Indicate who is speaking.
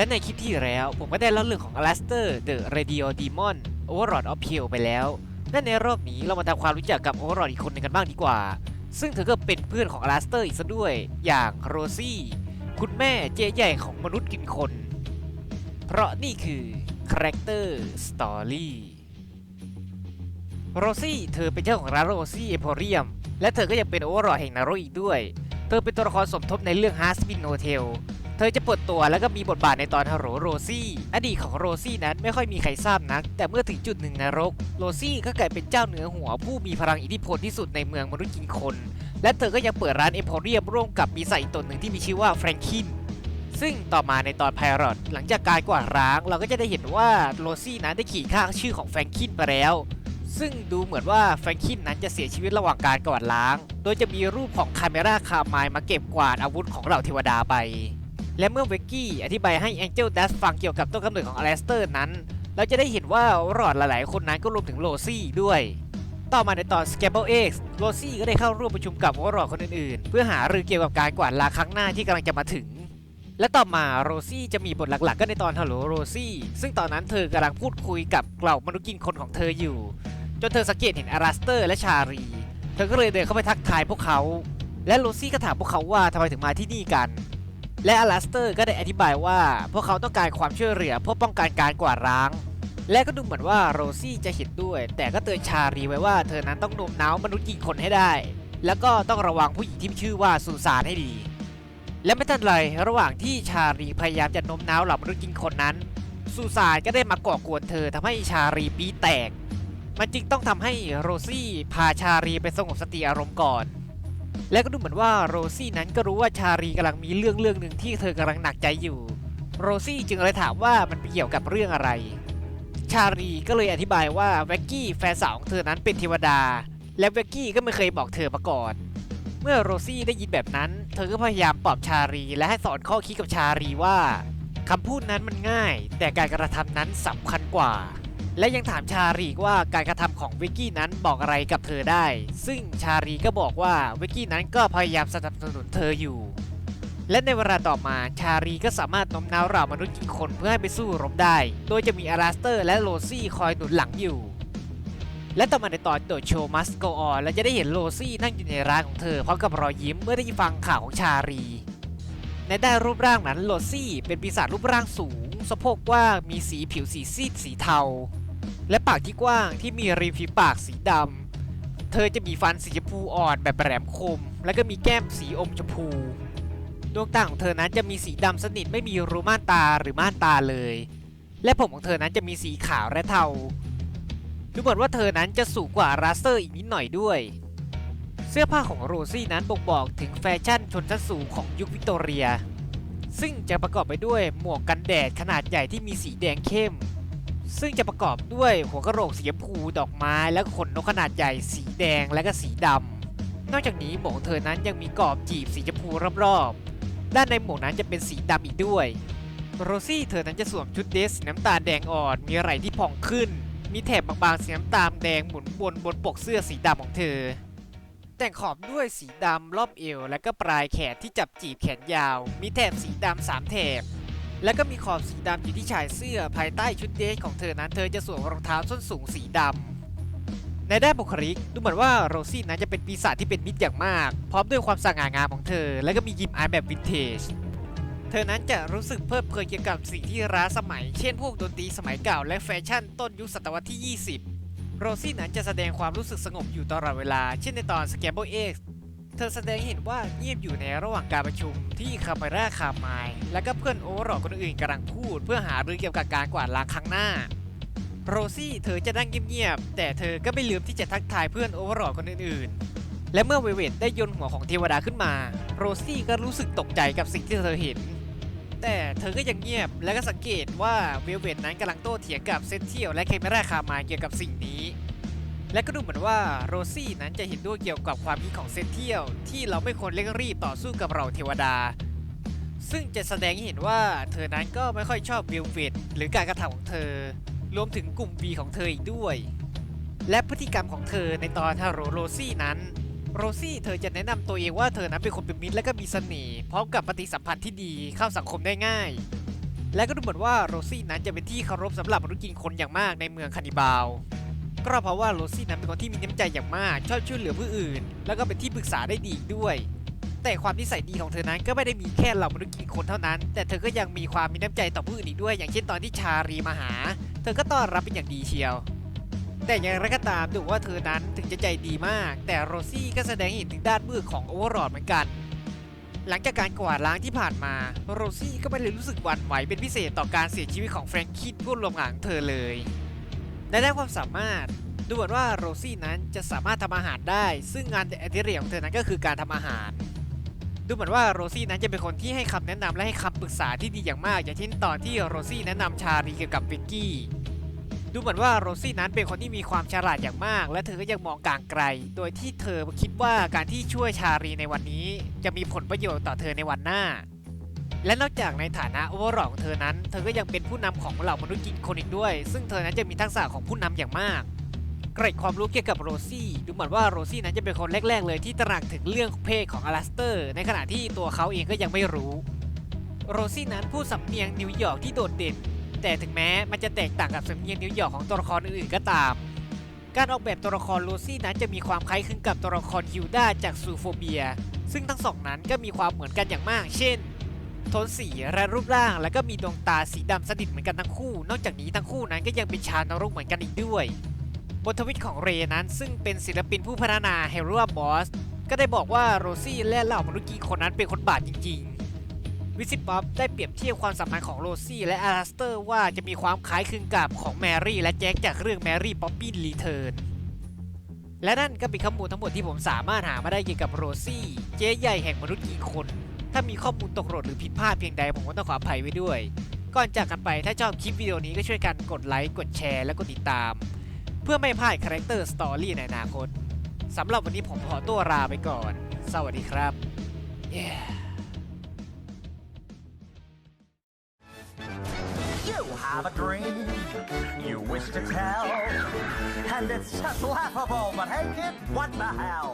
Speaker 1: และในคลิปที่แล้วผมก็ได้เล่าเรื่องของ Alastair the Radio Demon Overlord of Hell ไปแล้ว และในรอบนี้เรามาทำความรู้จักกับ Overlord อีกคนหนึงกันบ้างดีกว่า ซึ่งเธอก็เป็นเพื่อนของ Alastair อีกซะด้วย อย่างโรซี่ คุณแม่เจ๊ใหญ่ของมนุษย์กินคน เพราะนี่คือ Character Story โรซี่เธอเป็นเจ้าของร้านโรซี่เอ p พ r รียมและเธอก็ยังเป็นโอเวอร์ลอแห่งนรกอีกด้วย เธอเป็นตัวละครสมทบในเรื่อง h a r s p i n Hotel เธอจะปิดตัวแล้วก็มีบทบาทในตอนฮัลโหลโรซี่ อดีตของโรซี่นั้นไม่ค่อยมีใครทราบนัก แต่เมื่อถึงจุดหนึ่งนรก โรซี่ก็กลายเป็นเจ้าเหนือหัวผู้มีพลังอิทธิพลที่สุดในเมืองมนุษย์กินคน และเธอก็ยังเปิดร้านเอ p พ r รียมร่วมกับปีศาจอีกตนหนึ่งที่มีชื่อว่าแฟรงคินซึ่งต่อมาในตอนไพรอตหลังจากการกวาดร้าง เราก็จะได้เห็นว่าโรซี่นั้นได้ขีดข้างชื่อของแฟรงคินไปแล้ว ซึ่งดูเหมือนว่าแฟรงคินนั้นจะเสียชีวิตระหว่างการกวาดล้าง โดยจะมีรูปของคาเมราคามายมาเก็บกวาดอาวุธของเหล่าเทวดาไป และเมื่อเวกกี้อธิบายให้แองเจลดัสฟังเกี่ยวกับต้นกำเนิดของอเลสเตอร์นั้น เราจะได้เห็นว่ารอดหลายๆ คนนั้นก็รวมถึงโรซี่ด้วย ต่อมาในตอน Scabble X โรซี่ก็ได้เข้าร่วมประชุมกับวอรอดคนอื่นๆ เพื่อหารือเกี่ยวกับการกวาดล้างครั้งหน้าที่กำลังจะมาถึง และต่อมาโรซี่จะมีบทหลักๆ ก็ในตอนฮัลโหลโรซี่ซึ่งตอนนั้นเธอกำลังพูดคุยกับเหล่ามนุษย์กินคนของเธออยู่ จนเธอสังเกตเห็นอาราสเตอร์และชารี เธอก็เลยเดินเข้าไปทักทายพวกเขา และโรซี่ก็ถามพวกเขาว่าทำไมถึงมาที่นี่กัน และอาราสเตอร์ก็ได้อธิบายว่า พวกเขาต้องการความช่วยเหลือเพื่อป้องกันการกวาดร้าง และก็ดูเหมือนว่าโรซี่จะเห็นด้วย แต่ก็เตือนชารีไว้ว่าเธอนั้นต้องโน้มน้าวมนุษย์กินคนให้ได้ แล้วก็ต้องระวังผู้หญิงที่มีชื่อว่าซูซานให้ดี และไม่ทันไรระหว่างที่ชารีพยายามจะโน้มน้าวเหล่ามนุษย์กินคนนั้นซูซานก็ได้มาก่อกวนเธอทำให้ชารีปีแตก มันจึงต้องทำให้โรซี่พาชารีไปสงบสติอารมณ์ก่อน และก็ดูเหมือนว่าโรซี่นั้นก็รู้ว่าชารีกำลังมีเรื่องเรื่องหนึ่งที่เธอกำลังหนักใจอยู่ โรซี่จึงเลยถามว่ามันเกี่ยวกับเรื่องอะไร ชารีก็เลยอธิบายว่าแว็กกี้แฟนสาวของเธอนั้นเป็นเทวดา และแว็กกี้ก็ไม่เคยบอกเธอมาก่อน เมื่อโรซี่ได้ยินแบบนั้น เธอก็พยายามปลอบชารีและให้สอนข้อคิดกับชารีว่าคำพูดนั้นมันง่าย แต่การกระทำนั้นสำคัญกว่า และยังถามชารีกว่าการกระทำของวิกกี้นั้นบอกอะไรกับเธอได้ ซึ่งชารีก็บอกว่าวิกกี้นั้นก็พยายามสนับสนุนเธออยู่ และในเวลาต่อมาชารีก็สามารถโน้มน้าวเหล่ามนุษย์กินคนเพื่อให้ไปสู้รบได้ โดยจะมีอาราสเตอร์และโรซี่คอยหนุนหลังอยู่ และต่อมาในตอนโดดโชว์มัสโกออนเราจะได้เห็นโรซี่นั่งอยู่ในร้านของเธอพร้อมกับรอยยิ้มเมื่อได้ฟังข่าวของชารีในด้านรูปร่างนั้นโรซี่เป็นปีศาจรูปร่างสูงสะโพกกว้างมีสีผิวสีซีดสีเทา และปากที่กว้างที่มีริมฝีปากสีดำ เธอจะมีฟันสีชมพูอ่อนแบบแหลมคม แล้วก็มีแก้มสีอมชมพู ดวงตาของเธอนั้นจะมีสีดำสนิทไม่มีรูม่านตาหรือม่านตาเลย และผมของเธอนั้นจะมีสีขาวและเทา ดูเหมือนว่าเธอนั้นจะสูงกว่าราสเตอร์อีกนิดหน่อยด้วย เสื้อผ้าของโรซี่นั้นบ่งบอกถึงแฟชั่นชนชั้นสูงของยุควิกตอเรีย ซึ่งจะประกอบไปด้วยหมวกกันแดดขนาดใหญ่ที่มีสีแดงเข้ม ซึ่งจะประกอบด้วยหัวกระโหลกสีชมพูดอกไม้และขนนกขนาดใหญ่สีแดงและก็สีดำนอกจากนี้หมวกเธอนั้นยังมีกรอบจีบสีชมพูรอบๆ ด้านในหมวกนั้นจะเป็นสีดำอีกด้วย โรซี่เธอนั้นจะสวมชุดเดรสสีน้ำตาลแดงอ่อนมีไหล่ที่ผ่องขึ้น มีแถบบางๆสีน้ำตาลแดงหมุนวนบนปกเสื้อสีดำของเธอ แต่งขอบด้วยสีดำรอบเอวและก็ปลายแขนที่จับจีบแขนยาว มีแถบสีดำสามแถบ แล้วก็มีขอบสีดำอยู่ที่ชายเสื้อภายใต้ชุดเดรสของเธอนั้นเธอจะสวมรองเท้าส้นสูงสีดำในด้านบุคลิกดูเหมือนว่าโรซี่นั้นจะเป็นปีศาจที่เป็นมิตรอย่างมาก พร้อมด้วยความสง่างามของเธอ และก็มียิ้มอายแบบวินเทจเธอนั้นจะรู้สึกเพลิดเพลินเกี่ยวกับสิ่งที่ล้าสมัย เช่นพวกดนตรีสมัยเก่าและแฟชั่นต้นยุคศตวรรษที่ 20 โรซี่นั้นจะแสดงความรู้สึกสงบอยู่ตลอดเวลา เช่นในตอน Scramble X ธอแสดงเห็นว่าเงียบอยู่ในระหว่างการประชุมที่คาเมราคาร์มและก็เพื่อนโอเวอร์ลอดคนอื่นกำลังพูด เพื่อหารือเกี่ยวกับการกวาดล้างครั้งหน้า โรซี่เธอจะนั่งเงียบๆแต่เธอก็ไม่ลืมที่จะทักทายเพื่อนโอเวอร์ลอดคนอื่นๆ และเมื่อเวเวตได้ยนหัวของเทวดาขึ้นมา โรซี่ก็รู้สึกตกใจกับสิ่งที่เธอเห็น แต่เธอก็ยังเงียบและก็สังเกตว่าเวเวตนั้นกำลังโต้เถียงกับเซนเทียลและเคเมราคาไมเกี่ยวกับสิ่งนี้ และก็ดูเหมือนว่าโรซี่นั้นจะเห็นด้วยเกี่ยวกับความคิดของเซนเทียลที่เราไม่ควรเร่งรีบต่อสู้กับเราเทวดา ซึ่งจะแสดงให้เห็นว่าเธอนั้นก็ไม่ค่อยชอบเวลเวตหรือการกระทำของเธอ รวมถึงกลุ่ม V ของเธออีกด้วย และพฤติกรรมของเธอในตอนฮาโรโรซี่นั้น โรซี่เธอจะแนะนำตัวเองว่าเธอนั้นเป็นคนเป็นมิตรและก็มีเสน่ห์พร้อมกับปฏิสัมพันธ์ที่ดีเข้าสังคมได้ง่าย และก็ดูเหมือนว่าโรซี่นั้นจะเป็นที่เคารพสำหรับมนุษย์กินคนอย่างมากในเมืองคานิบาล ก็เพราะว่าโรซี่นั้นเป็นคนที่มีน้ำใจอย่างมาก ชอบช่วยเหลือผู้อื่น แล้วก็เป็นที่ปรึกษาได้ดีด้วย แต่ความนิสัยดีของเธอนั้นก็ไม่ได้มีแค่เหล่ามนุษย์กินคนเท่านั้น แต่เธอก็ยังมีความมีน้ำใจต่อผู้อื่นอีกด้วย อย่างเช่นตอนที่ชารีมาหา เธอก็ต้อนรับเป็นอย่างดีเชียว แต่อย่างไรก็ตามดูว่าเธอนั้นถึงจะใจดีมาก แต่โรซี่ก็แสดงให้เห็นถึงด้านมืดของโอเวอร์ลอดเหมือนกันหลังจากการกวาดล้างที่ผ่านมา โรซี่ก็ไม่ได้รู้สึกหวั่นไหวเป็นพิเศษต่อการเสียชีวิตของแฟรงคินผู้รวมหลังเธอเลย ในด้านความสามารถดูเหมือนว่าโรซี่นั้นจะสามารถทำอาหารได้ ซึ่งงานอดิเรกของเธอนั้นก็คือการทำอาหาร ดูเหมือนว่าโรซี่นั้นจะเป็นคนที่ให้คำแนะนำและให้คำปรึกษาที่ดีอย่างมาก อย่างเช่นตอนที่โรซี่แนะนำชาลีเกี่ยวกับวิกกี้ ดูเหมือนว่าโรซี่นั้นเป็นคนที่มีความฉลาดอย่างมาก และเธอก็ยังมองกลางไกล โดยที่เธอคิดว่าการที่ช่วยชาลีในวันนี้ จะมีผลประโยชน์ต่อเธอในวันหน้า และนอกจากในฐานะโอเวอร์ลของเธอนั้น เธอก็ยังเป็นผู้นำของเหล่ามนุษย์กินคนอีกด้วย ซึ่งเธอนั้นจะมีทักษะของผู้นำอย่างมากเกร็ดความรู้เกี่ยวกับโรซี่ ดูเหมือนว่าโรซี่นั้นจะเป็นคนแรก ๆ เลยที่ตระหนักถึงเรื่องเพศของอลาสเตอร์ ในขณะที่ตัวเขาเองก็ยังไม่รู้ โรซี่นั้นพูดสำเนียงนิวยอร์กที่โดดเด่น แต่ถึงแม้มันจะแตกต่างกับสำเนียงนิวยอร์กของตัวละครอื่นๆก็ตาม การออกแบบตัวละครโรซี่นั้นจะมีความคล้ายคลึงกับตัวละครฮิวด้าจากซูโฟเบีย ซึ่งทั้งสองนั้นก็มีความเหมือนกันอย่างมาก เช่น โทนสีและรูปร่าง แล้วก็มีดวงตาสีดำสนิทเหมือนกันทั้งคู่ นอกจากนี้ทั้งคู่นั้นก็ยังเป็นชาวนรกเหมือนกันอีกด้วยบทวิตของเรนั้นซึ่งเป็นศิลปินผู้พัฒนาเฮรัวบอสก็ได้บอกว่าโรซี่และเหล่ามนุษย์กีคนนั้นเป็นคนบาปจริง ๆ วิสิป๊อปได้เปรียบเทียบความสัมพันธ์ของโรซี่และอาราสเตอร์ว่าจะมีความคล้ายคลึงกับของแมรี่และแจ็คจากเรื่องแมรี่ป๊อปปี้รีเทิร์นและนั่นก็เป็นข้อมูลทั้งหมดที่ผมสามารถหามาได้เกี่ยวกับโรซี่ เจ๊ใหญ่แห่งมนุษย์กีคนามีข้อมูลตกหล่นหรือผิดพลาดเพียงใดผมก็ต้องขออภัยไว้ด้วย ก่อนจากกันไปถ้าชอบคลิปวิดีโอนี้ก็ช่วยกันกดไลค์กดแชร์และกดติดตาม เพื่อไม่พลาดคาแรคเตอร์สตอรี่ในอนาคตสำหรับวันนี้ผมขอตัวลาไปก่อน สวัสดีครับ yeah.
Speaker 2: You have a dream you wish to tell, and it's just laughable, but hey kid, what the hell?